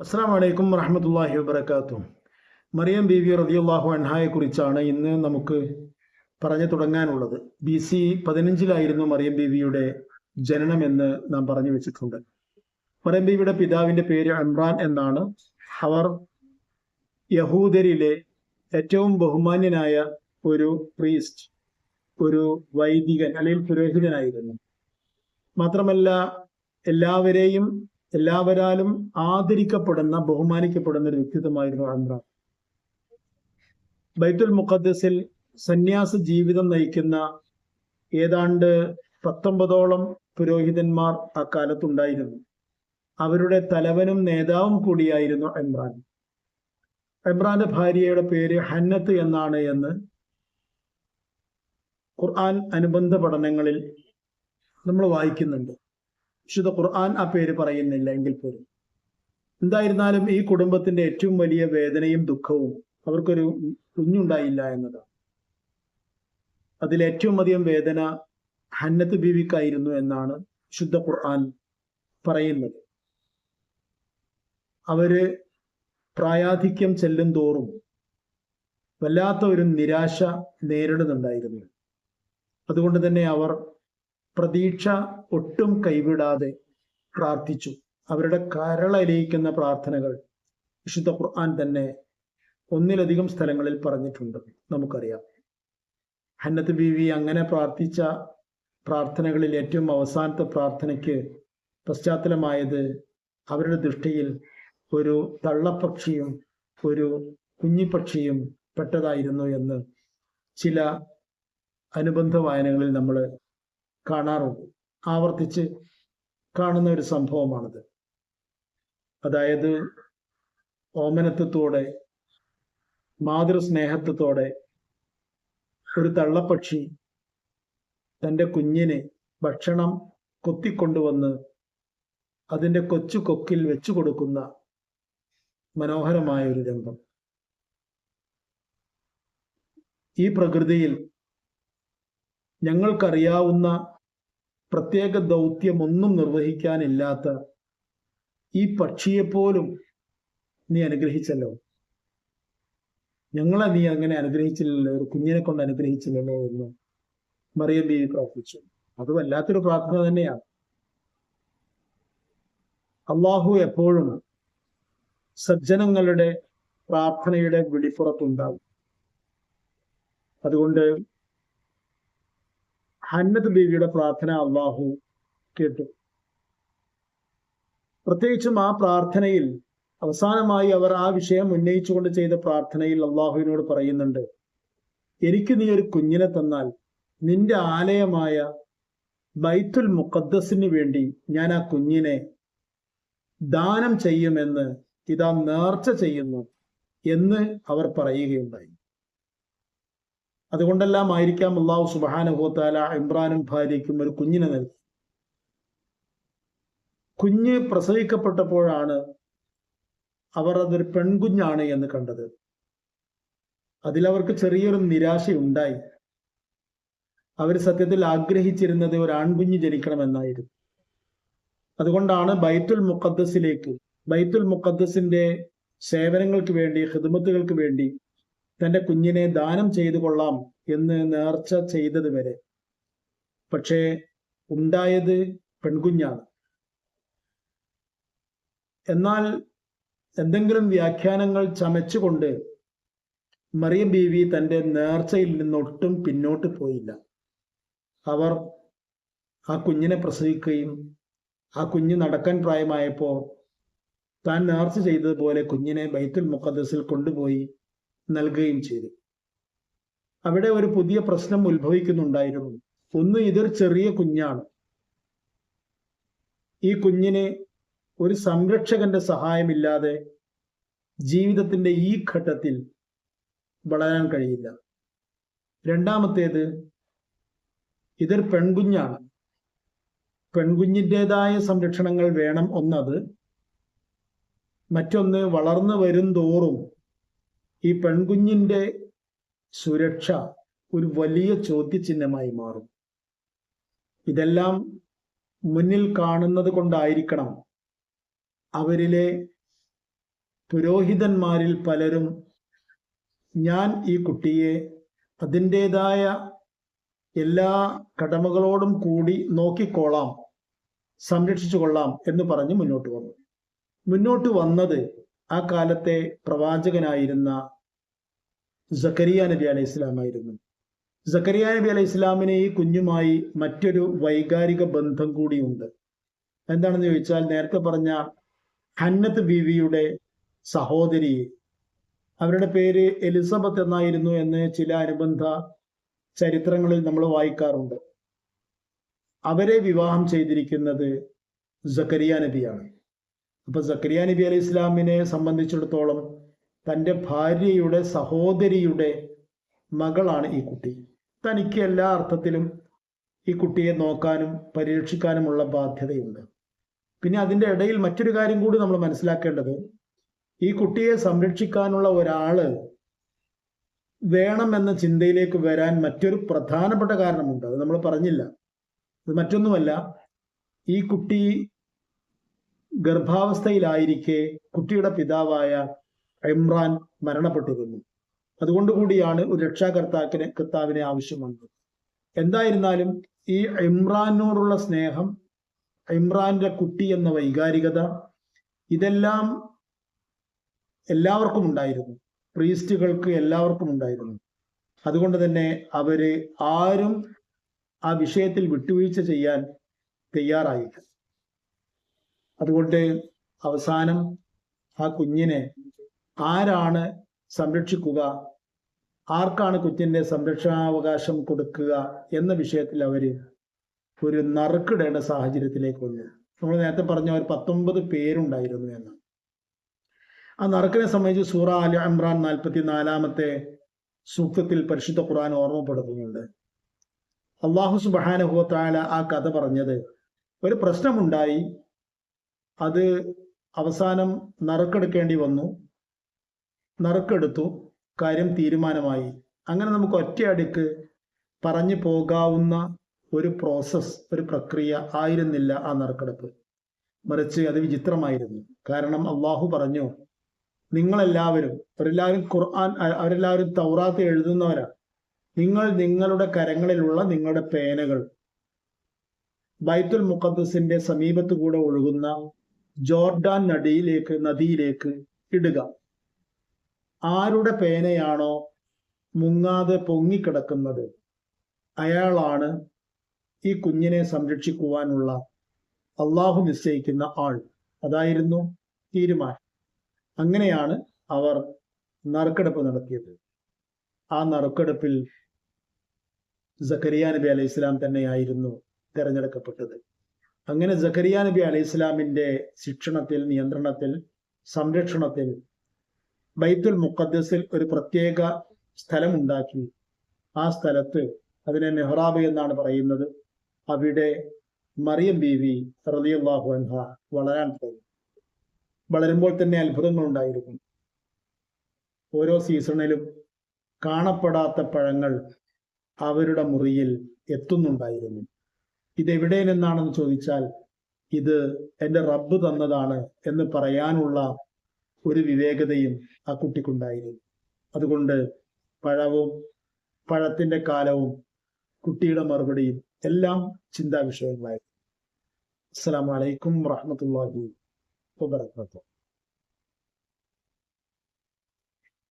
അസ്സാം വലൈക്കും വറഹമത്തല്ലാഹി വബർക്കാത്തു മറിയം ബീവി അൻഹായെ കുറിച്ചാണ് ഇന്ന് നമുക്ക് പറഞ്ഞു തുടങ്ങാനുള്ളത്. ബി സി പതിനഞ്ചിലായിരുന്നു മറിയം ബീവിയുടെ ജനനമെന്ന് നാം പറഞ്ഞു വെച്ചിട്ടുണ്ട്. മറിയം ബീവിയുടെ പിതാവിന്റെ പേര് അമ്രാൻ എന്നാണ്. അവർ യഹൂദരിലെ ഏറ്റവും ബഹുമാന്യനായ ഒരു പ്രീസ്റ്റ് ഒരു വൈദികൻ അല്ലെങ്കിൽ പുരോഹിതനായിരുന്നു. മാത്രമല്ല എല്ലാവരെയും എല്ലാവരാലും ആദരിക്കപ്പെടുന്ന ബഹുമാനിക്കപ്പെടുന്ന ഒരു വ്യക്തിത്വമായിരുന്നു ഇമ്രാൻ ബൈത്തുൽ മുഖദ്സിൽ സന്യാസ ജീവിതം നയിക്കുന്ന ഏതാണ്ട് പത്തൊമ്പതോളം പുരോഹിതന്മാർ അക്കാലത്തുണ്ടായിരുന്നു. അവരുടെ തലവനും നേതാവും കൂടിയായിരുന്നു ഇമ്രാൻ ഇമ്രാന്റെ ഭാര്യയുടെ പേര് ഹന്നത്ത് എന്നാണ് എന്ന് ഖുർആൻ അനുബന്ധ പഠനങ്ങളിൽ നമ്മൾ വായിക്കുന്നുണ്ട്. വിശുദ്ധ ഖുർആൻ ആ പേര് പറയുന്നില്ല എങ്കിൽ പോലും. എന്തായിരുന്നാലും ഈ കുടുംബത്തിന്റെ ഏറ്റവും വലിയ വേദനയും ദുഃഖവും അവർക്കൊരു കുഞ്ഞുണ്ടായില്ല എന്നതാണ്. അതിൽ ഏറ്റവും അധികം വേദന ഹന്നത്ത് ബീവിക്കായിരുന്നു എന്നാണ് ശുദ്ധ ഖുർആൻ പറയുന്നത്. അവർ പ്രായാധിക്യം ചെല്ലും തോറും വല്ലാത്ത ഒരു നിരാശ നേരിടുന്നുണ്ടായിരുന്നു. അതുകൊണ്ട് തന്നെ അവർ പ്രതീക്ഷ ഒട്ടും കൈവിടാതെ പ്രാർത്ഥിച്ചു. അവരുടെ കരളലിയിക്കുന്ന പ്രാർത്ഥനകൾ വിശുദ്ധ ഖുർആൻ തന്നെ ഒന്നിലധികം സ്ഥലങ്ങളിൽ പറഞ്ഞിട്ടുണ്ട്. നമുക്കറിയാം. ഹന്നത്ത് ബീവി അങ്ങനെ പ്രാർത്ഥിച്ച പ്രാർത്ഥനകളിൽ ഏറ്റവും അവസാനത്തെ പ്രാർത്ഥനയ്ക്ക് പശ്ചാത്തലമായത് അവരുടെ ദൃഷ്ടിയിൽ ഒരു തള്ളപ്പക്ഷിയും ഒരു കുഞ്ഞിപ്പക്ഷിയും പെട്ടതായിരുന്നു എന്ന് ചില അനുബന്ധ വായനകളിൽ നമ്മൾ കാണാറുണ്ട്. ആവർത്തിച്ച് കാണുന്ന ഒരു സംഭവമാണിത്. അതായത് ഓമനത്വത്തോടെ മാതൃസ്നേഹത്വത്തോടെ ഒരു തള്ളപ്പക്ഷി തന്റെ കുഞ്ഞിനെ ഭക്ഷണം കൊത്തിക്കൊണ്ടുവന്ന് അതിന്റെ കൊച്ചു കൊക്കിൽ വെച്ചു കൊടുക്കുന്ന മനോഹരമായ ഒരു രംഗം. ഈ പ്രകൃതിയിൽ ഞങ്ങൾക്കറിയാവുന്ന പ്രത്യേക ദൗത്യമൊന്നും നിർവഹിക്കാനില്ലാത്ത ഈ പക്ഷിയെപ്പോലും നീ അനുഗ്രഹിച്ചല്ലോ. ഞങ്ങളെ നീ അങ്ങനെ അനുഗ്രഹിച്ചില്ലല്ലോ ഒരു കുഞ്ഞിനെ കൊണ്ട് അനുഗ്രഹിച്ചില്ലല്ലോ എന്ന് മറിയം ബീവി പ്രാർത്ഥിച്ചു. അത് വല്ലാത്തൊരു പ്രാർത്ഥന തന്നെയാണ്. അള്ളാഹു എപ്പോഴും സജ്ജനങ്ങളുടെ പ്രാർത്ഥനയുടെ വെളിപ്പുറത്തുണ്ടാവും അതുകൊണ്ട് ഹന്നത്ത് ബീവിയുടെ പ്രാർത്ഥന അള്ളാഹു കേട്ടു. പ്രത്യേകിച്ചും ആ പ്രാർത്ഥനയിൽ അവസാനമായി അവർ ആ വിഷയം ഉന്നയിച്ചുകൊണ്ട് ചെയ്ത പ്രാർത്ഥനയിൽ അള്ളാഹുവിനോട് പറയുന്നുണ്ട് എനിക്ക് നീ ഒരു കുഞ്ഞിനെ തന്നാൽ നിന്റെ ആലയമായ ബൈത്തുൽ മുഖദ്ദസിന് വേണ്ടി ഞാൻ ആ കുഞ്ഞിനെ ദാനം ചെയ്യുമെന്ന് ഇതാ നേർച്ച ചെയ്യുന്നു എന്ന് അവർ പറയുകയുണ്ടായി. അതുകൊണ്ടെല്ലാം ആയിരിക്കാം അള്ളാഹു സുബാനുഹോത്താല ഇമ്രാനും ഭാര്യയ്ക്കും ഒരു കുഞ്ഞിനെ നൽകി. കുഞ്ഞ് പ്രസവിക്കപ്പെട്ടപ്പോഴാണ് അവർ അതൊരു പെൺകുഞ്ഞാണ് എന്ന് കണ്ടത്. അതിലവർക്ക് ചെറിയൊരു നിരാശയുണ്ടായി. അവർ സത്യത്തിൽ ആഗ്രഹിച്ചിരുന്നത് ഒരു ആൺകുഞ്ഞ് ജനിക്കണമെന്നായിരുന്നു. അതുകൊണ്ടാണ് ബൈത്തുൽ മുഖദ്സിലേക്ക് ബൈത്തുൽ മുഖദ്സിന്റെ സേവനങ്ങൾക്ക് വേണ്ടി ഹിദ്മത്തുകൾക്ക് വേണ്ടി തന്റെ കുഞ്ഞിനെ ദാനം ചെയ്തു കൊള്ളാം എന്ന് നേർച്ച ചെയ്തത് വരെ പക്ഷേ ഉണ്ടായത് പെൺകുഞ്ഞാണ്. എന്നാൽ എന്തെങ്കിലും വ്യാഖ്യാനങ്ങൾ ചമച്ചുകൊണ്ട് മറിയം ബീവി തന്റെ നേർച്ചയിൽ നിന്നൊട്ടും പിന്നോട്ട് പോയില്ല. അവർ ആ കുഞ്ഞിനെ പ്രസവിക്കുകയും ആ കുഞ്ഞ് നടക്കാൻ പ്രായമായപ്പോൾ താൻ നേർച്ച ചെയ്തതുപോലെ കുഞ്ഞിനെ ബൈത്തുൽ മുഖദ്സിൽ കൊണ്ടുപോയി നൽകുകയും ചെയ്തു. അവിടെ ഒരു പുതിയ പ്രശ്നം ഉത്ഭവിക്കുന്നുണ്ടായിരുന്നു. ഒന്ന് ഇതൊരു ചെറിയ കുഞ്ഞാണ്. ഈ കുഞ്ഞിന് ഒരു സംരക്ഷകന്റെ സഹായമില്ലാതെ ജീവിതത്തിന്റെ ഈ ഘട്ടത്തിൽ വളരാൻ കഴിയില്ല. രണ്ടാമത്തേത് ഇതൊരു പെൺകുഞ്ഞാണ്. പെൺകുഞ്ഞിന്റെതായ സംരക്ഷണങ്ങൾ വേണം ഒന്നത്. മറ്റൊന്ന് വളർന്നു വരും തോറും ഈ പെൺകുഞ്ഞിന്റെ സുരക്ഷ ഒരു വലിയ ചോദ്യചിഹ്നമായി മാറും. ഇതെല്ലാം മുന്നിൽ കാണുന്നത് കൊണ്ടായിരിക്കണം അവരിലെ പുരോഹിതന്മാരിൽ പലരും ഞാൻ ഈ കുട്ടിയെ അതിന്റെതായ എല്ലാ കടമകളോടും കൂടി നോക്കിക്കോളാം സംരക്ഷിച്ചു കൊള്ളാം എന്ന് പറഞ്ഞ് മുന്നോട്ട് വന്നു. മുന്നോട്ട് വന്നത് ആ കാലത്തെ പ്രവാചകനായിരുന്ന ജക്കരിയ നബി അലൈഹി ഇസ്ലാമായിരുന്നു ജക്കരിയ നബി അലൈഹി ഇസ്ലാമിന് ഈ കുഞ്ഞുമായി മറ്റൊരു വൈകാരിക ബന്ധം കൂടിയുണ്ട് എന്താണെന്ന് ചോദിച്ചാൽ നേരത്തെ പറഞ്ഞ ഹന്നത്ത് ബീവിയുടെ സഹോദരി അവരുടെ പേര് എലിസബത്ത് എന്നായിരുന്നു എന്ന് ചില അനുബന്ധ ചരിത്രങ്ങളിൽ നമ്മൾ വായിക്കാറുണ്ട്. അവരെ വിവാഹം ചെയ്തിരിക്കുന്നത് ജക്കരിയ നബിയാണ്. അപ്പൊ സക്കരിയ നബി അലൈഹി ഇസ്ലാമിനെ സംബന്ധിച്ചിടത്തോളം തന്റെ ഭാര്യയുടെ സഹോദരിയുടെ മകളാണ് ഈ കുട്ടി. തനിക്ക് എല്ലാ അർത്ഥത്തിലും ഈ കുട്ടിയെ നോക്കാനും പരിരക്ഷിക്കാനുമുള്ള ബാധ്യതയുണ്ട്. പിന്നെ അതിന്റെ ഇടയിൽ മറ്റൊരു കാര്യം കൂടി നമ്മൾ മനസ്സിലാക്കേണ്ടത് ഈ കുട്ടിയെ സംരക്ഷിക്കാനുള്ള ഒരാൾ വേണമെന്ന ചിന്തയിലേക്ക് വരാൻ മറ്റൊരു പ്രധാനപ്പെട്ട കാരണമുണ്ട്. അത് നമ്മൾ പറഞ്ഞില്ല. അത് മറ്റൊന്നുമല്ല. ഈ കുട്ടി ഗർഭാവസ്ഥയിലായിരിക്കെ കുട്ടിയുടെ പിതാവായ ഇമ്രാൻ മരണപ്പെട്ടിരുന്നു. അതുകൊണ്ട് കൂടിയാണ് ഒരു രക്ഷാകർത്താക്കിനെ കർത്താവിനെ ആവശ്യം വന്നത്. എന്തായിരുന്നാലും ഈ ഇമ്രാനോടുള്ള സ്നേഹം ഇമ്രാന്റെ കുട്ടി എന്ന വൈകാരികത ഇതെല്ലാം എല്ലാവർക്കും ഉണ്ടായിരുന്നു. പ്രീസ്റ്റുകൾക്ക് എല്ലാവർക്കും ഉണ്ടായിരുന്നു. അതുകൊണ്ട് തന്നെ അവർ ആരും ആ വിഷയത്തിൽ വിട്ടുവീഴ്ച ചെയ്യാൻ തയ്യാറായില്ല. അതുകൊണ്ട് അവസാനം ആ കുഞ്ഞിനെ ആരാണ് സംരക്ഷിക്കുക? ആർക്കാണ് കുഞ്ഞിന്റെ സംരക്ഷണാവകാശം കൊടുക്കുക എന്ന വിഷയത്തിൽ അവർ ഒരു നറുക്കിടേണ്ട സാഹചര്യത്തിലേക്ക് വന്നു നമ്മൾ നേരത്തെ പറഞ്ഞ ഒരു പത്തൊമ്പത് പേരുണ്ടായിരുന്നു എന്ന്. ആ നറുക്കിനെ സംബന്ധിച്ച് സൂറ അലി ഇമ്രാൻ നാൽപ്പത്തി നാലാമത്തെ സൂക്തത്തിൽ പരിശുദ്ധ ഖുർആൻ ഓർമ്മപ്പെടുത്തുന്നുണ്ട്. അള്ളാഹു സുബാനഹുത്താല ആ കഥ പറഞ്ഞത് ഒരു പ്രശ്നമുണ്ടായി. അത് അവസാനം നറുക്കെടുക്കേണ്ടി വന്നു. നറുക്കെടുത്തു. കാര്യം തീരുമാനമായി. അങ്ങനെ നമുക്ക് ഒറ്റയടിക്ക് പറഞ്ഞു പോകാവുന്ന ഒരു പ്രോസസ്സ് ഒരു പ്രക്രിയ ആയിരുന്നില്ല ആ നറുക്കെടുപ്പ്. മറിച്ച് അത് വിചിത്രമായിരുന്നു. കാരണം അള്ളാഹു പറഞ്ഞു നിങ്ങളെല്ലാവരും അവരെല്ലാവരും ഖുർആൻ അവരെല്ലാവരും തൗറാത്ത് എഴുതുന്നവരാണ്. നിങ്ങൾ നിങ്ങളുടെ കരങ്ങളിലുള്ള നിങ്ങളുടെ പേനകൾ ബൈത്തുൽ മുഖദ്സിന്റെ സമീപത്തു കൂടെ ഒഴുകുന്ന ജോർഡാൻ നടിയിലേക്ക് നദിയിലേക്ക് ഇടുക. ആരുടെ പേനയാണോ മുങ്ങാതെ പൊങ്ങിക്കിടക്കുന്നത്? അയാളാണ് ഈ കുഞ്ഞിനെ സംരക്ഷിക്കുവാനുള്ള അള്ളാഹു നിശ്ചയിക്കുന്ന ആൾ. അതായിരുന്നു തീരുമാനം. അങ്ങനെയാണ് അവർ നറുക്കെടുപ്പ് നടത്തിയത്. ആ നറുക്കെടുപ്പിൽ സക്കരിയ നബി അലൈഹി ഇസ്ലാം തന്നെയായിരുന്നു തിരഞ്ഞെടുക്കപ്പെട്ടത്. അങ്ങനെ സക്കരിയ നബി അലൈഹി ഇസ്ലാമിന്റെ ശിക്ഷണത്തിൽ നിയന്ത്രണത്തിൽ സംരക്ഷണത്തിൽ ബൈത്തുൽ മുഖദ്സിൽ ഒരു പ്രത്യേക സ്ഥലമുണ്ടാക്കി. ആ സ്ഥലത്ത് അതിനെ മെഹ്റാബ് എന്നാണ് പറയുന്നത്. അവിടെ മറിയം ബീവി റലിയല്ലാഹു അൻഹ വളരാൻ തുടങ്ങി. വളരുമ്പോൾ തന്നെ അത്ഭുതങ്ങൾ ഉണ്ടായിരിക്കും ഓരോ സീസണിലും കാണപ്പെടാത്ത പഴങ്ങൾ അവരുടെ മുറിയിൽ എത്തുന്നുണ്ടായിരുന്നു. ഇതെവിടെ നിന്നാണെന്ന് ചോദിച്ചാൽ ഇത് എന്റെ റബ്ബ് തന്നതാണ് എന്ന് പറയാനുള്ള ഒരു വിവേകതയും ആ കുട്ടിക്കുണ്ടായിരുന്നു. അതുകൊണ്ട് പഴവും പഴത്തിന്റെ കാലവും കുട്ടിയുടെ മറുപടിയും എല്ലാം ചിന്താ വിഷയങ്ങളായിരുന്നു അസ്സാം വലൈക്കും വാഹമത്തല്ലാഹി വബർക്കാത്തു